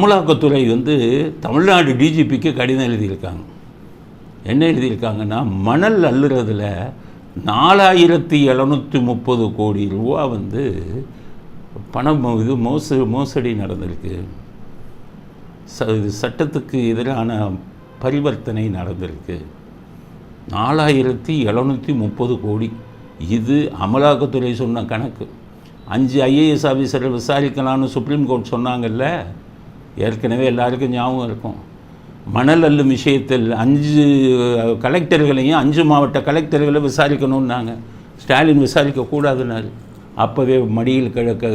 அமலாக்கத்துறை வந்து தமிழ்நாடு டிஜிபிக்கு கடிதம் எழுதியிருக்காங்க. என்ன எழுதியிருக்காங்கன்னா மணல் அள்ளுறதுல நாலாயிரத்தி எழுநூற்றி முப்பது கோடி ரூபா வந்து பணம் இது மோச மோசடி நடந்திருக்கு. ச இது சட்டத்துக்கு எதிரான பரிவர்த்தனை நடந்திருக்கு. நாலாயிரத்தி எழுநூற்றி முப்பது கோடி. இது அமலாக்கத்துறை சொன்ன கணக்கு. அஞ்சு ஐஏஎஸ் ஆஃபீஸரை விசாரிக்கலாம்னு சுப்ரீம் கோர்ட் சொன்னாங்கல்ல ஏற்கனவே எல்லாருக்கும் ஞாபகம் இருக்கும். மணல் அள்ளும் விஷயத்தில் அஞ்சு கலெக்டர்களையும் அஞ்சு மாவட்ட கலெக்டர்களை விசாரிக்கணும்னாங்க. ஸ்டாலின் விசாரிக்கக்கூடாதுன்னாரு அப்போவே மடியில் கிழக்க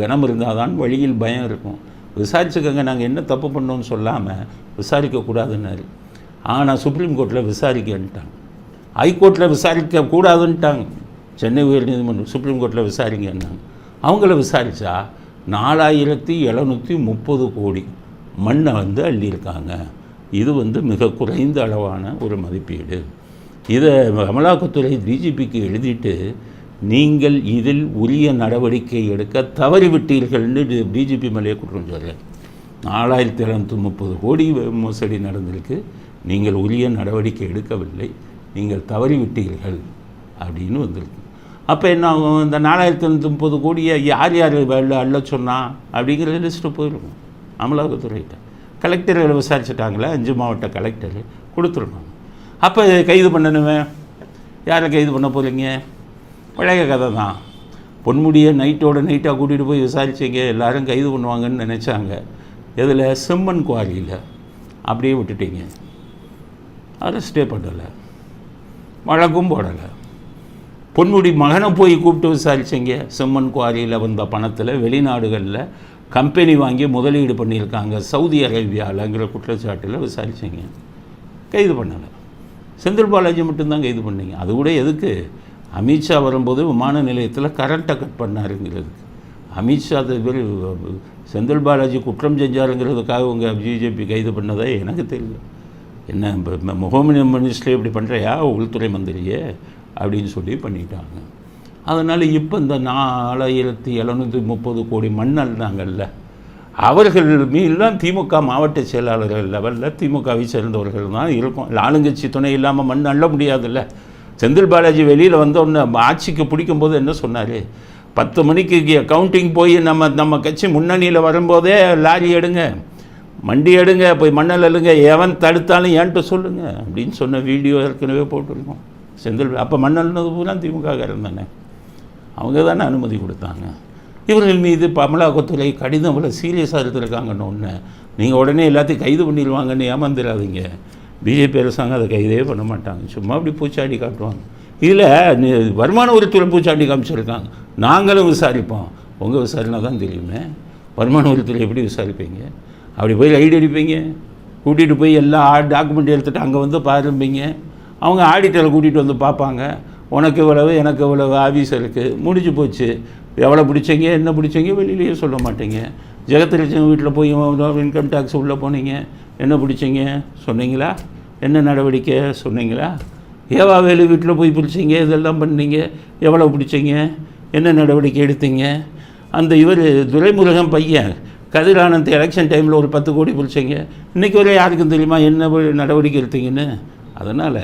கனம் இருந்தால் தான் வழியில் பயம் இருக்கும். விசாரிச்சுக்கோங்க நாங்கள் என்ன தப்பு பண்ணோம்னு சொல்லாமல் விசாரிக்கக்கூடாதுன்னாரு ஆனால் சுப்ரீம் கோர்ட்டில் விசாரிக்கன்ட்டாங்க. ஹைகோர்ட்டில் விசாரிக்க கூடாதுன்ட்டாங்க. சென்னை உயர்நீதிமன்றம் சுப்ரீம் கோர்ட்டில் விசாரிங்கன்னாங்க. அவங்கள விசாரித்தா நாலாயிரத்தி எழுநூற்றி முப்பது கோடி மண்ணை வந்து அள்ளியிருக்காங்க. இது வந்து மிக குறைந்த அளவான ஒரு மதிப்பீடு. இதை அமலாக்கத்துறை டிஜிபிக்கு எழுதிட்டு நீங்கள் இதில் உரிய நடவடிக்கை எடுக்க தவறிவிட்டீர்கள்னு டிஜிபி மேலே குற்றம் சொல்கிறேன் நாலாயிரத்தி எழுநூற்றி முப்பது கோடி மோசடி நடந்திருக்கு. நீங்கள் உரிய நடவடிக்கை எடுக்கவில்லை. நீங்கள் தவறிவிட்டீர்கள் அப்படின்னு வந்திருக்கு. அப்போ என்ன ஆகும்? இந்த நாலாயிரத்தி எழுநூற்றி முப்பது கோடியை யார் யார் அல்ல அள்ள சொன்னா? அப்படிங்கிற லிஸ்ட்டு போயிருக்கும் அமலாக்கத்துறைகிட்ட. கலெக்டர்களை விசாரிச்சுட்டாங்களே அஞ்சு மாவட்ட கலெக்டர் கொடுத்துருணும் அப்போ கைது பண்ணணுமே? யாரை கைது பண்ண போகிறீங்க பழைய கதை தான். பொன்முடியை நைட்டோட நைட்டாக கூட்டிகிட்டு போய் விசாரிச்சிங்க. எல்லோரும் கைது பண்ணுவாங்கன்னு நினச்சாங்க. இதில் செம்மண் குவாரியில். அப்படியே விட்டுட்டீங்க. அரெஸ்டே பண்ணலை. வழக்கும் போடலை. பொன்முடி மகனை போய் கூப்பிட்டு விசாரிச்சிங்க. செம்மன் குவாரியில் வந்த பணத்தில் வெளிநாடுகளில் கம்பெனி வாங்கி முதலீடு பண்ணியிருக்காங்க. சவுதி அரேபியாவிலங்கிற குற்றச்சாட்டில் விசாரிச்சிங்க. கைது பண்ணலை. செந்தில் பாலாஜி மட்டும்தான் கைது பண்ணீங்க. அது கூட எதுக்கு? அமித்ஷா வரும்போது விமான நிலையத்தில் கரண்ட்டை கட் பண்ணாருங்கிறதுக்கு. அமித்ஷா பேர் செந்தில் பாலாஜி குற்றம் செஞ்சாருங்கிறதுக்காக உங்கள் பிஜேபி கைது பண்ணதே எனக்கு தெரியல. என்ன இப்போ முகமது மினிஸ்டர் இப்படி பண்ணுறியா உள்துறை மந்திரியே? அப்படின்னு சொல்லி பண்ணிட்டாங்க. அதனால் இப்போ இந்த நாலாயிரத்தி எழுநூற்றி முப்பது கோடி மண் அள்ளினாங்கல்ல அவர்கள் மீதெல்லாம் திமுக மாவட்ட செயலாளர்கள் லெவலில் திமுகவை சேர்ந்தவர்கள் தான் இருக்கும். ஆளுங்கட்சி துணை இல்லாமல் மண் அள்ள முடியாதுல்ல. செந்தில் பாலாஜி வெளியில் வந்தோடனே ஆட்சிக்கு பிடிக்கும்போது என்ன சொன்னார்? பத்து மணிக்கு கவுண்டிங் போய் நம்ம நம்ம கட்சி முன்னணியில் வரும்போதே லாரி எடுங்க. மண்டி எடுங்க போய் மண்ணல் அள்ளுங்க. எவன் தடுத்தாலும் ஏன்ட்டு சொல்லுங்கள் அப்படின்னு சொன்ன வீடியோ ஏற்கனவே போட்டிருக்கோம். செந்தில் அப்போ மண்ணல்னது பூரா திமுககாரன் தானே. அவங்க தானே அனுமதி கொடுத்தாங்க. இவர்கள் மீது அமலாக்கத்துறை கடிதம் இவ்வளோ சீரியஸாக எடுத்துருக்காங்கன்னு ஒன்று நீங்கள் உடனே எல்லாத்தையும் கைது பண்ணிடுவாங்கன்னு ஏமாந்துடாதீங்க. பிஜேபி அரசாங்கம் அதை கைதே பண்ண மாட்டாங்க. சும்மா அப்படி பூச்சாடி காட்டுவாங்க. இதில் வருமான உரித்துறை பூச்சாண்டி காமிச்சிருக்காங்க. நாங்களும் விசாரிப்போம். உங்கள் விசாரணை தான் தெரியுமே. வருமான உரித்துறை எப்படி விசாரிப்பீங்க? அப்படி போய் ரைடு அடிப்பீங்க? கூட்டிகிட்டு போய் எல்லா டாக்குமெண்ட் எடுத்துகிட்டு அங்கே வந்து பாருப்பீங்க அவங்க ஆடிட்டரை கூட்டிகிட்டு வந்து பார்ப்பாங்க. உனக்கு இவ்வளவு எனக்கு இவ்வளவு ஆஃபீஸ் இருக்குது முடிஞ்சு போச்சு. எவ்வளோ பிடிச்சீங்க என்ன பிடிச்சிங்க வெளியிலேயே சொல்ல மாட்டீங்க. ஜெகத்லட்சுமி வீட்டில் போய் இன்கம் டேக்ஸ் உள்ளே போனீங்க. என்ன பிடிச்சீங்க? சொன்னீங்களா? என்ன நடவடிக்கை? சொன்னீங்களா? ஏவா வேலு வீட்டில் போய் பிடிச்சிங்க? இதெல்லாம் பண்ணீங்க. எவ்வளோ பிடிச்சீங்க? என்ன நடவடிக்கை எடுத்தீங்க? அந்த இவர் துரைமுருகன் பையன் கதிரானந்த் எலெக்ஷன் டைமில் ஒரு பத்து கோடி பிடிச்சிங்க. இன்றைக்கி வரை யாருக்கும் தெரியுமா? என்ன நடவடிக்கை எடுத்தீங்கன்னு? அதனால்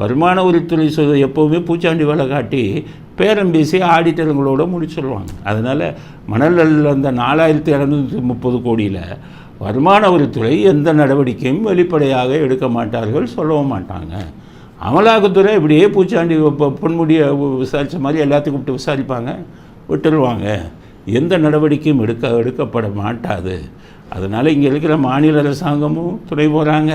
வருமான வரித்துறை எப்போவுமே பூச்சாண்டி வேலை காட்டி பேரம் பேசி ஆடிட்டருங்களோட முடிச்சிடுவாங்க அதனால் மணல் அந்த நாலாயிரத்தி இரநூத்தி முப்பது கோடியில் வருமான வரித்துறை எந்த நடவடிக்கையும் வெளிப்படையாக எடுக்க மாட்டார்கள் சொல்லவும் மாட்டாங்க. அமலாக்கத்துறை இப்படியே பூச்சாண்டி இப்போ பொன்முடியை விசாரித்த மாதிரி எல்லாத்தையும் கூப்பிட்டு விசாரிப்பாங்க விட்டுருவாங்க. எந்த நடவடிக்கையும் எடுக்க எடுக்கப்பட மாட்டாது. அதனால் இங்கே இருக்கிற மாநில அரசாங்கமும் துணை போகிறாங்க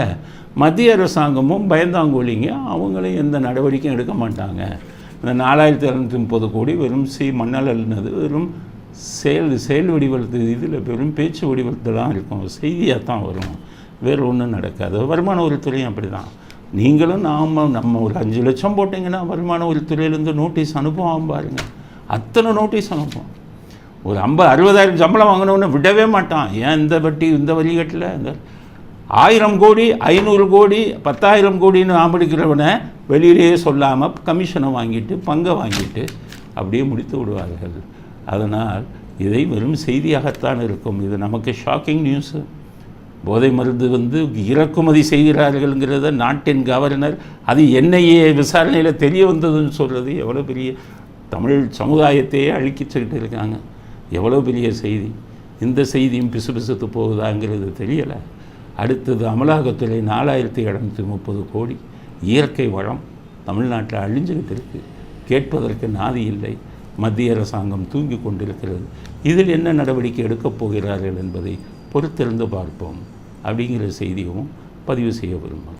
மத்திய அரசாங்கமும் பயந்தாங்கோலிங்க அவங்களும் எந்த நடவடிக்கையும் எடுக்க மாட்டாங்க. இந்த நாலாயிரத்தி இரநூத்தி முப்பது கோடி வெறும் சி மண்ணல் அல்லது வெறும் செயல் செயல் வடிவத்து இதில் வெறும் பேச்சு வடிவத்தில் தான் இருக்கும். செய்தியாக தான் வரும். வேறு ஒன்றும் நடக்காது. வருமான வரித்துறையும் அப்படி தான் நீங்களும் நாம் நம்ம ஒரு அஞ்சு லட்சம் போட்டிங்கன்னா வருமான வரித்துறையிலேருந்து நோட்டீஸ் அனுப்புவோம் பாருங்கள் அத்தனை நோட்டீஸ் அனுப்புவோம். ஒரு ஐம்பது அறுபதாயிரம் சம்பளம் வாங்கினவொன்னே விடவே மாட்டான். ஏன் இந்த வட்டி இந்த வழிகட்டில்? இந்த ஆயிரம் கோடி ஐநூறு கோடி பத்தாயிரம் கோடின்னு ஆம்பிடிக்கிறவனை வெளியிலேயே சொல்லாமல் கமிஷனை வாங்கிட்டு பங்கை வாங்கிட்டு அப்படியே முடித்து விடுவார்கள். அதனால் இதை வெறும் செய்தியாகத்தான் இருக்கும். இது நமக்கு ஷாக்கிங் நியூஸு போதை மருந்து வந்து இறக்குமதி செய்கிறார்கள்ங்கிறத நாட்டின் கவர்னர் அது என்னையே விசாரணையில் தெரிய வந்ததுன்னு சொல்கிறது எவ்வளோ பெரிய தமிழ் சமுதாயத்தையே அழிக்கிச்சுக்கிட்டு இருக்காங்க. எவ்வளோ பெரிய செய்தி? இந்த செய்தியும் பிசுபிசுத்து போகுதாங்கிறது தெரியலை. அடுத்தது அமலாக்கத்துறை நாலாயிரத்தி எழுநூற்றி முப்பது கோடி இயற்கை வளம் தமிழ்நாட்டில் அழிஞ்சுக்கிட்டு இருக்குது கேட்பதற்கு நாதி இல்லை. மத்திய அரசாங்கம் தூங்கி கொண்டிருக்கிறது. இதில் என்ன நடவடிக்கை எடுக்கப் போகிறார்கள் என்பதை பொறுத்திருந்து பார்ப்போம். அப்படிங்கிற செய்தியும் பதிவு செய்ய விரும்புகிறேன்.